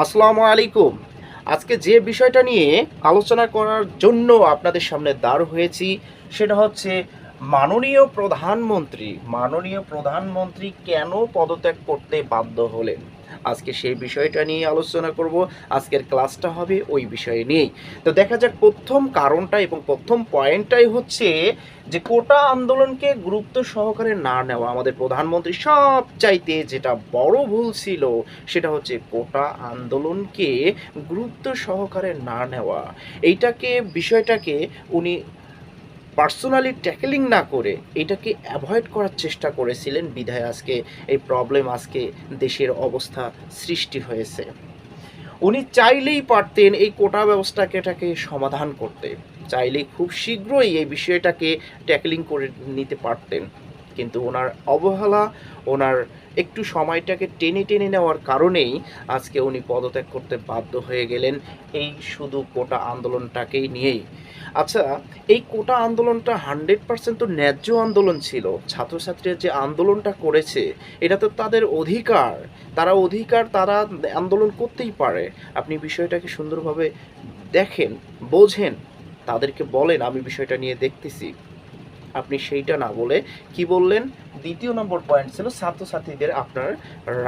আসসালামু আলাইকুম। আজকে যে বিষয়টা নিয়ে আলোচনা করার জন্য আপনাদের সামনে দাঁড় হয়েছি, সেটা হচ্ছে মাননীয় প্রধানমন্ত্রী মাননীয় প্রধানমন্ত্রী কেন পদত্যাগ করতে বাধ্য হলেন? আজকে সেই বিষয়টা নিয়ে আলোচনা করব। আজকের ক্লাসটা হবে ওই বিষয় নিয়েই। তো দেখা যাক প্রথম কারণটা এবং প্রথম পয়েন্টটাই হচ্ছে যে কোটা আন্দোলনকে গুরুত্ব সহকারে না নেওয়া আমাদের প্রধানমন্ত্রী সব চাইতে যেটা বড় ভুল ছিল সেটা হচ্ছে কোটা আন্দোলনকে গুরুত্ব সহকারে না নেওয়া। এইটাকে, বিষয়টাকে উনি পার্সোনালি ট্যাকেলিং না করে এটাকে অ্যাভয়েড করার চেষ্টা করেছিলেন বিধায় আজকে এই প্রবলেম আজকে দেশের অবস্থা সৃষ্টি হয়েছে। উনি চাইলেই পারতেন এই কোটা ব্যবস্থাকে এটাকে সমাধান করতে, চাইলেই খুব শীঘ্রই এই বিষয়টাকে ট্যাকলিং করে নিতে পারতেন। কিন্তু ওনার অবহেলা, ওনার একটু সময়টাকে টেনে টেনে নেওয়ার কারণেই আজকে উনি পদত্যাগ করতে বাধ্য হয়ে গেলেন এই শুধু কোটা আন্দোলনটাকেই নিয়েই। আচ্ছা এই কোটা আন্দোলনটা হান্ড্রেড পার্সেন্ট তো ন্যায্য আন্দোলন ছিল। ছাত্রছাত্রীরা যে আন্দোলনটা করেছে, এটা তো তাদের অধিকার। তারা অধিকার, তারা আন্দোলন করতেই পারে। আপনি বিষয়টাকে সুন্দরভাবে দেখেন, বোঝেন, তাদেরকে বলেন, আমি বিষয়টা নিয়ে দেখতেছি। আপনি সেইটা না বলে কি বললেন? দ্বিতীয় নম্বর পয়েন্ট ছিল ছাত্রছাত্রীদের আপনার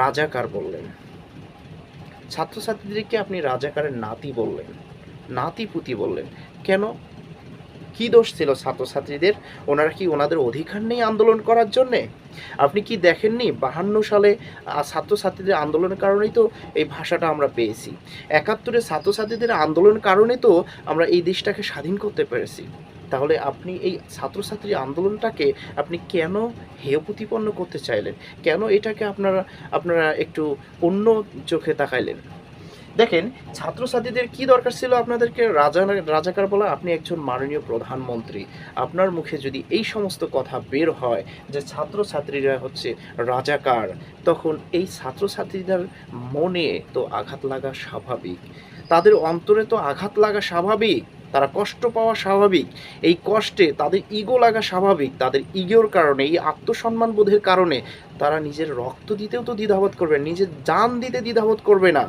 রাজাকার বললেন। ছাত্রছাত্রীদেরকে আপনি রাজাকারের নাতি বললেন নাতি পুতি বললেন। কেন? কি দোষ ছিল ছাত্রছাত্রীদের? ওনারা কি ওনাদের অধিকার নেই আন্দোলন করার জন্যে? আপনি কি দেখেননি বাহান্ন সালে ছাত্রছাত্রীদের আন্দোলনের কারণেই তো এই ভাষাটা আমরা পেয়েছি। একাত্তরে ছাত্রছাত্রীদের আন্দোলনের কারণে তো আমরা এই দেশটাকে স্বাধীন করতে পেরেছি। তাহলে আপনি এই ছাত্রছাত্রী আন্দোলনটাকে আপনি কেন হেয় প্রতিপন্ন করতে চাইলেন? কেন এটাকে আপনারা আপনারা একটু অন্য চোখে তাকাইলেন? দেখেন, ছাত্রছাত্রীদের কি দরকার ছিল আপনাদেরকে? রাজা, রাজাকার বলা, আপনি একজন মাননীয় প্রধানমন্ত্রী। আপনার মুখে যদি এই সমস্ত কথা বের হয় যে ছাত্রছাত্রীরা হচ্ছে রাজাকার, তখন এই ছাত্রছাত্রীদের মনে তো আঘাত লাগা স্বাভাবিক। তাদের অন্তরে তো আঘাত লাগা স্বাভাবিক। তারা কষ্ট পাওয়া স্বাভাবিক। এই কষ্টে তাদের ইগো লাগা স্বাভাবিক। তাদের ইগোর কারণে, এই আত্মসম্মান বোধের কারণে তারা নিজের রক্ত দিতেও তো দ্বিধাবোধ করবে নিজের জান দিতে দ্বিধাবোধ করবে না।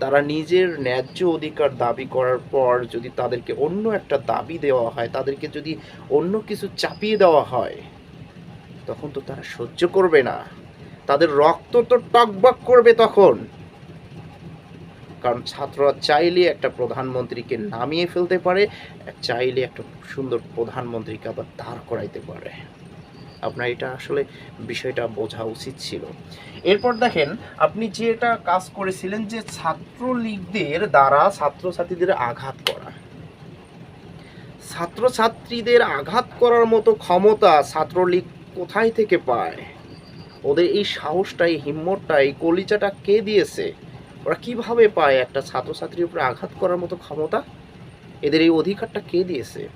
তারা নিজের ন্যায্য অধিকার দাবি করার পর যদি তাদেরকে অন্য একটা দাবি দেওয়া হয়, তাদেরকে যদি অন্য কিছু চাপিয়ে দেওয়া হয়, তখন তো তারা সহ্য করবে না। তাদের রক্ত তো টকবক করবে তখন। কারণ ছাত্ররা চাইলে একটা প্রধানমন্ত্রীকে নামিয়ে ফেলতে পারে, চাইলে একটা সুন্দর প্রধানমন্ত্রীকে আবার দাঁড় করাইতে পারে। আপনার এটা আসলে বিষয়টা বোঝা উচিত ছিল। এরপর দেখেন, আপনি যেটা কাজ করেছিলেন যে ছাত্রলীগদের দ্বারা ছাত্রছাত্রীদের আঘাত করা। ছাত্রছাত্রীদের আঘাত করার মতো ক্ষমতা ছাত্রলীগ কোথায় থেকে পায়? ওদের এই সাহসটা এই হিম্মতটা এই কলিজাটা কে দিয়েছে? ওরা কীভাবে পায় একটা ছাত্রছাত্রীর উপরে আঘাত করার মতো ক্ষমতা? এদের এই অধিকারটা কে দিয়েছে?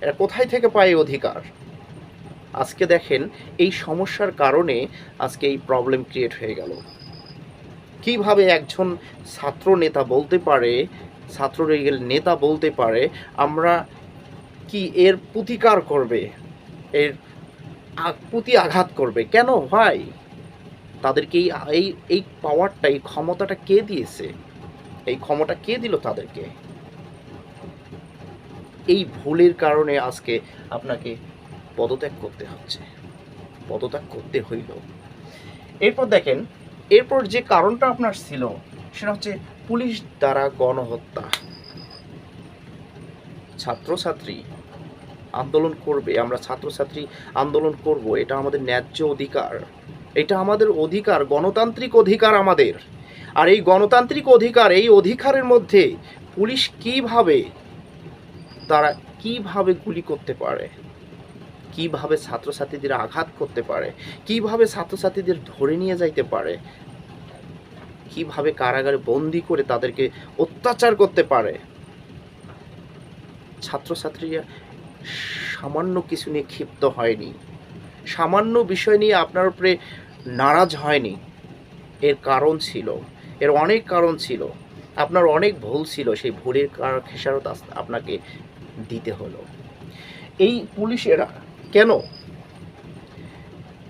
এরা কোথায় থেকে পায় এই অধিকার? আজকে দেখেন, এই সমস্যার কারণে আজকে এই প্রবলেম ক্রিয়েট হয়ে গেল। কীভাবে একজন ছাত্র নেতা বলতে পারে ছাত্র ছাত্রলীগের নেতা বলতে পারে, আমরা কি এর প্রতিকার করবে? এর প্রতি আঘাত করবে? কেন? ভাই তাদেরকে এই এই পাওয়ারটা এই ক্ষমতাটা কে দিয়েছে? এই ক্ষমতা কে দিল তাদেরকে? এই ভুলের কারণে আজকে আপনাকে পদত্যাগ করতে হচ্ছে। পদত্যাগ করতে হইল। এরপর দেখেন, এরপর যে কারণটা আপনার ছিল, সেটা হচ্ছে পুলিশ দ্বারা গণহত্যা। ছাত্রছাত্রী আন্দোলন করবে, আমরা ছাত্রছাত্রী আন্দোলন করব, এটা আমাদের ন্যায্য অধিকার। এটা আমাদের অধিকার, গণতান্ত্রিক অধিকার আমাদের। আর এই গণতান্ত্রিক অধিকার, এই অধিকারের মধ্যে পুলিশ কীভাবে, তারা কীভাবে গুলি করতে পারে? কীভাবে ছাত্রছাত্রীদের আঘাত করতে পারে? কীভাবে ছাত্রছাত্রীদের ধরে নিয়ে যাইতে পারে? কীভাবে কারাগারে বন্দি করে তাদেরকে অত্যাচার করতে পারে? ছাত্রছাত্রীরা সামান্য কিছু নিয়ে ক্ষিপ্ত হয়নি। সামান্য বিষয় নিয়ে আপনার উপরে নারাজ হয়নি। এর কারণ ছিল, এর অনেক কারণ ছিল। আপনার অনেক ভুল ছিল, সেই ভুলের খেসারত আপনাকে দিতে হলো। এই পুলিশেরা কেন?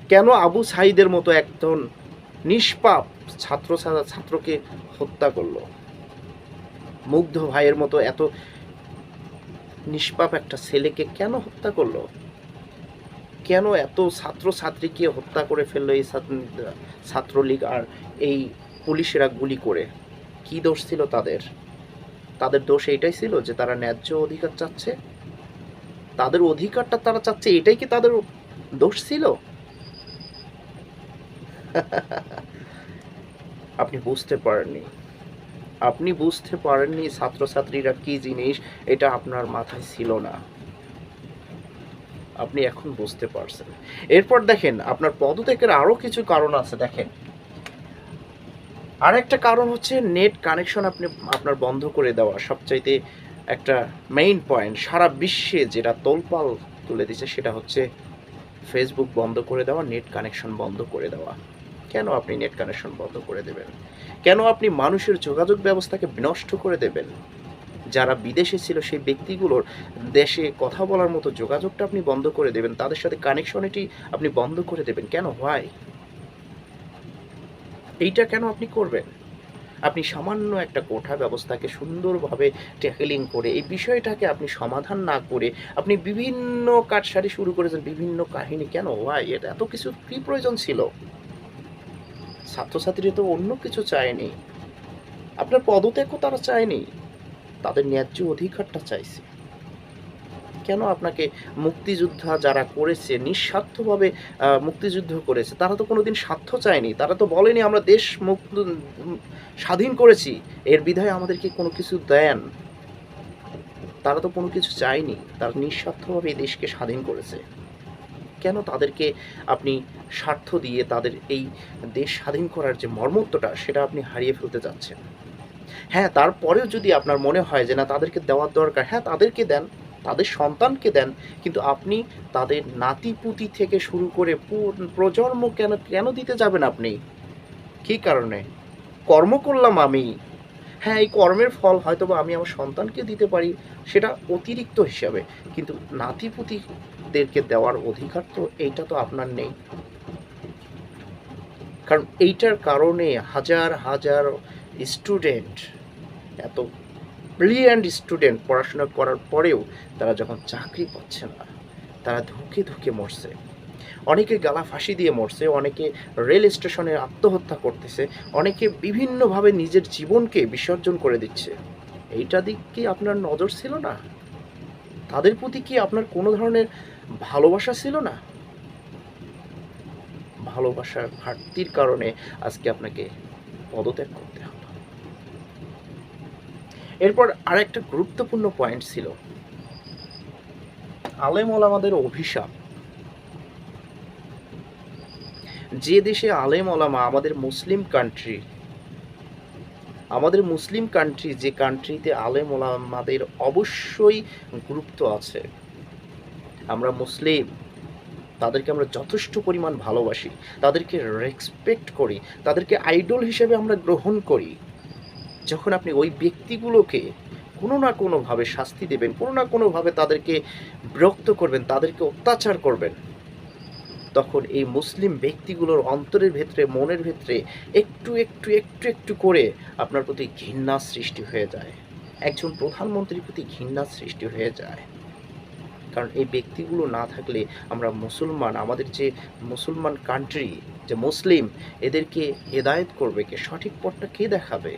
কেন আবু সাইদের মতো একজন নিষ্পাপ ছাত্র ছাত্রকে হত্যা করল? মুগ্ধ ভাইয়ের মতো এত নিষ্পাপ একটা ছেলেকে কেন হত্যা করল? কেন এত ছাত্র ছাত্রীকে হত্যা করে ফেলল এই ছাত্রলীগ আর এই পুলিশেরা গুলি করে? কি দোষ ছিল তাদের? তাদের দোষ এটাই ছিল যে তারা ন্যায্য অধিকার চাচ্ছে? তাদের অধিকারটা তারা চাচ্ছে, এটাই কি তাদের দোষ ছিল? আপনি বুঝতে পারেননি। আপনি বুঝতে পারেননি ছাত্রছাত্রীরা কি জিনিস, এটা আপনার মাথায় ছিল না। আপনি এখন বুঝতে পারছেন। এরপর দেখেন, আপনার পদত্যাগের আরও কিছু কারণ আছে, দেখেন। আর একটা কারণ হচ্ছে নেট কানেকশন আপনি, আপনার বন্ধ করে দেওয়া সবচাইতে একটা মেইন পয়েন্ট সারা বিশ্বে যেটা তোলপাল তুলে দিচ্ছে সেটা হচ্ছে ফেসবুক বন্ধ করে দেওয়া নেট কানেকশন বন্ধ করে দেওয়া। কেন আপনি নেট কানেকশন বন্ধ করে দেবেন? কেন আপনি মানুষের যোগাযোগ ব্যবস্থাকে বিনষ্ট করে দেবেন? যারা বিদেশে ছিল সেই ব্যক্তিগুলোর দেশে কথা বলার মতো যোগাযোগটা আপনি বন্ধ করে দেবেন, তাদের সাথে কানেকশনটি আপনি বন্ধ করে দেবেন। কেন? হয় এইটা কেন আপনি করবেন? আপনি সামান্য একটা কোঠা ব্যবস্থাকে সুন্দরভাবে ট্যাকেলিং করে এই বিষয়টাকে আপনি সমাধান না করে আপনি বিভিন্ন কাটসারি শুরু করেছেন, বিভিন্ন কাহিনী। কেন? ওয়াই এটা এত কিছু কি প্রয়োজন ছিল? ছাত্রছাত্রীরা তো অন্য কিছু চায়নি। আপনার পদত্যাগও তারা চায়নি। তাদের ন্যায্য অধিকারটা চাইছে। কেন আপনাকে মুক্তিযোদ্ধা যারা করেছে নিঃস্বার্থভাবে মুক্তিযুদ্ধ করেছে, তারা তো কোনোদিন স্বার্থ চায়নি, তারা তো বলেনি আমরা দেশ মুক্ত স্বাধীন করেছি, এর বিধায় আমাদেরকে কোনো কিছু দেন। তারা তো কোনো কিছু চায়নি, তারা নিঃস্বার্থভাবে এই দেশকে স্বাধীন করেছে। কেন তাদেরকে আপনি স্বার্থ দিয়ে তাদের এই দেশ স্বাধীন করার যে মর্মত্বটা, সেটা আপনি হারিয়ে ফেলতে যাচ্ছেন? হ্যাঁ তারপরেও যদি আপনার মনে হয় যে না, তাদেরকে দেওয়ার দরকার হ্যাঁ তাদেরকে দেন, তাদের সন্তানকে দেন, কিন্তু আপনি তাদের নাতিপুতি থেকে শুরু করে প্রজন্ম কেন কেন দিতে যাবেন আপনি? কী কারণে? কর্ম করলাম আমি। হ্যাঁ এই কর্মের ফল হয়তো বা আমি আমার সন্তানকে দিতে পারি, সেটা অতিরিক্ত হিসাবে, কিন্তু নাতিপুতিদেরকে দেওয়ার অধিকার তো এইটা তো আপনার নেই। কারণ এইটার কারণে হাজার হাজার স্টুডেন্ট, এত ব্রিলিয়ান্ট স্টুডেন্ট পড়াশোনা করার পরেও তারা যখন চাকরি পাচ্ছে না, তারা ধুকে ধুকে মরছে। অনেকে গালা ফাঁসি দিয়ে মরছে, অনেকে রেল স্টেশনে আত্মহত্যা করতেছে, অনেকে বিভিন্নভাবে নিজের জীবনকে বিসর্জন করে দিচ্ছে। এইটা দিক কি আপনার নজর ছিল না? তাদের প্রতি কি আপনার কোনো ধরনের ভালোবাসা ছিল না? ভালোবাসার ঘাটতির কারণে আজকে আপনাকে পদত্যাগ করতে এরপর আরেকটা গুরুত্বপূর্ণ পয়েন্ট ছিল। আলেম ওলামাদের অভিশাপ। যে দেশে আলেম ওলামা আমাদের মুসলিম কান্ট্রি আমাদের মুসলিম কান্ট্রি যে কান্ট্রিতে আলেম ওলামাদের অবশ্যই গুরুত্ব আছে। আমরা মুসলিম, তাদেরকে আমরা যথেষ্ট পরিমাণ ভালোবাসি, তাদেরকে রেসপেক্ট করি, তাদেরকে আইডল হিসেবে আমরা গ্রহণ করি। যখন আপনি ওই ব্যক্তিগুলোকে কোনো না কোনোভাবে শাস্তি দেবেন, কোনো না কোনোভাবে তাদেরকে বিরক্ত করবেন, তাদেরকে অত্যাচার করবেন, তখন এই মুসলিম ব্যক্তিগুলোর অন্তরের ভেতরে, মনের ভেতরে একটু একটু একটু একটু করে আপনার প্রতি ঘৃণা সৃষ্টি হয়ে যায়। একজন প্রধানমন্ত্রীর প্রতি ঘৃণা সৃষ্টি হয়ে যায়। কারণ এই ব্যক্তিগুলো না থাকলে আমরা মুসলমান, আমাদের যে মুসলমান কান্ট্রি যে মুসলিম, এদেরকে হেদায়েত করবে, কে সঠিক পথটা কে দেখাবে?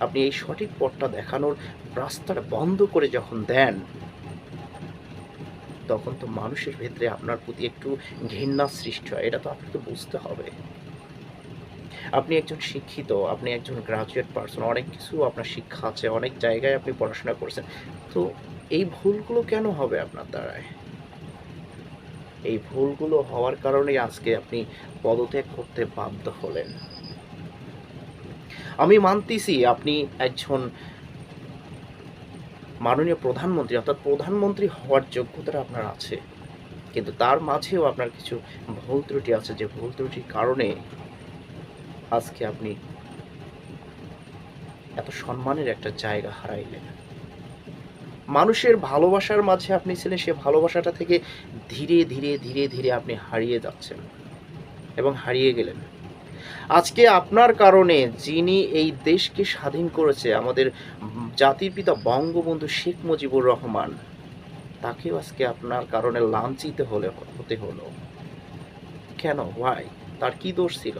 আপনি এই সঠিক পথটা দেখানোর রাস্তাটা বন্ধ করে যখন দেন, তখন তো মানুষের ভেতরে আপনার প্রতি একটু ঘৃণা সৃষ্টি হয়। এটা তো আপনাকে বুঝতে হবে। আপনি একজন শিক্ষিত, আপনি একজন গ্রাজুয়েট পারসন অনেক কিছু আপনার শিক্ষা আছে, অনেক জায়গায় আপনি পড়াশোনা করছেন। তো এই ভুলগুলো কেন হবে আপনার দ্বারায়? এই ভুলগুলো হওয়ার কারণে আজকে আপনি পদত্যাগ করতে বাধ্য হলেন। আমি মানতেছি আপনি একজন মাননীয় প্রধানমন্ত্রী, অর্থাৎ প্রধানমন্ত্রী হওয়ার যোগ্যতা আপনার আছে। কিন্তু তার মাঝেও আপনার কিছু ভুল ত্রুটি আছে, যে ভুল ত্রুটির কারণে আজকে আপনি এত সম্মানের একটা জায়গা হারাইলেন। মানুষের ভালোবাসার মাঝে আপনি ছিলেন, সে ভালোবাসাটা থেকে ধীরে ধীরে ধীরে ধীরে আপনি হারিয়ে যাচ্ছেন এবং হারিয়ে গেলেন। আজকে আপনার কারণে যিনি এই দেশকে স্বাধীন করেছে, আমাদের জাতির পিতা বঙ্গবন্ধু শেখ মুজিবুর রহমান, তাকেও আজকে আপনার কারণে লাঞ্ছিত হলে হতে হলো। কেন? ভাই তার কি দোষ ছিল?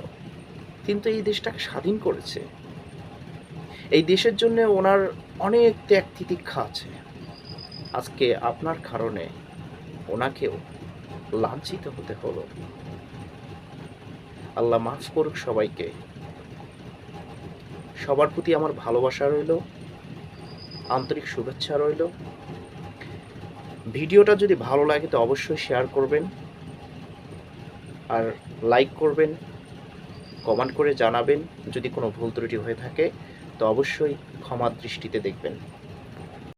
কিন্তু এই দেশটাকে স্বাধীন করেছে। এই দেশের জন্য ওনার অনেক ত্যাগ তিতিক্ষা আছে। আজকে আপনার কারণে ওনাকেও লাঞ্ছিত হতে হলো। আল্লাহ মাফ করুক সবাইকে। সবার প্রতি আমার ভালোবাসা রইল, আন্তরিক শুভেচ্ছা রইল। ভিডিওটা যদি ভালো লাগে তো অবশ্যই শেয়ার করবেন, আর লাইক করবেন কমেন্ট করে জানাবেন। যদি কোনো ভুল ত্রুটি হয়ে থাকে তো অবশ্যই ক্ষমার দৃষ্টিতে দেখবেন।